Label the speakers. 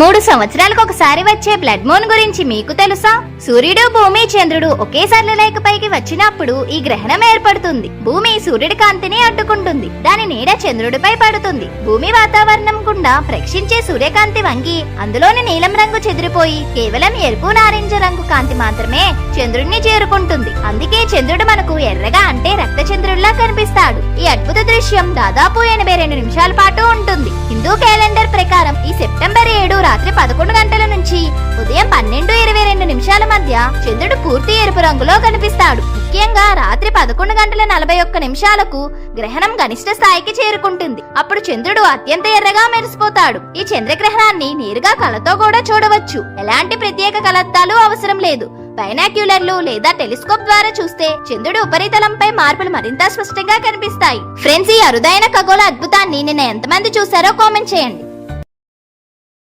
Speaker 1: మూడు సంవత్సరాలకు ఒకసారి వచ్చే బ్లడ్ మూన్ గురించి మీకు తెలుసా? సూర్యుడు భూమి చంద్రుడు ఒకేసారి లేకపైకి వచ్చినప్పుడు ఈ గ్రహణం ఏర్పడుతుంది. భూమి సూర్యుడి కాంతిని అడ్డుకుంటుంది. దాని నీడ చంద్రుడిపై పడుతుంది. భూమి వాతావరణం గుండా ప్రక్షించే సూర్యకాంతి వంగి అందులోని నీలం రంగు చెదిరిపోయి కేవలం ఎరుపు నారింజ రంగు కాంతి మాత్రమే చంద్రుడిని చేరుకుంటుంది. అందుకే చంద్రుడు మనకు ఎర్రగా అంటే రక్త చంద్రుడిలా కనిపిస్తాడు. ఈ అద్భుత దృశ్యం దాదాపు ఎనభై రెండు నిమిషాల పాటు ఉంటుంది. హిందూ క్యాలెండర్ ప్రకారం ఈ సెప్టెంబర్ ఏడు నుంచి ఉదయం పన్నెండు ఇరవై రెండు నిమిషాల మధ్య చంద్రుడు పూర్తి ఎరుపు రంగులో కనిపిస్తాడు. ముఖ్యంగా రాత్రి పదకొండు గంటల నలభై ఒక్క నిమిషాలకు గ్రహణం గనిష్ట స్థాయికి చేరుకుంటుంది. అప్పుడు చంద్రుడు అత్యంత ఎర్రగా మెరిసిపోతాడు. ఈ చంద్రగ్రహణాన్ని నేరుగా కళతో కూడా చూడవచ్చు. ఎలాంటి ప్రత్యేక కలత్తాలు అవసరం లేదు. బైనాక్యులర్లు లేదా టెలిస్కోప్ ద్వారా చూస్తే చంద్రుడి ఉపరితలంపై మార్పులు మరింత స్పష్టంగా కనిపిస్తాయి. ఫ్రెండ్స్ ఈ అరుదైన ఖగోళ అద్భుతాన్ని నిన్న ఎంతమంది చూసారో కామెంట్ చేయండి.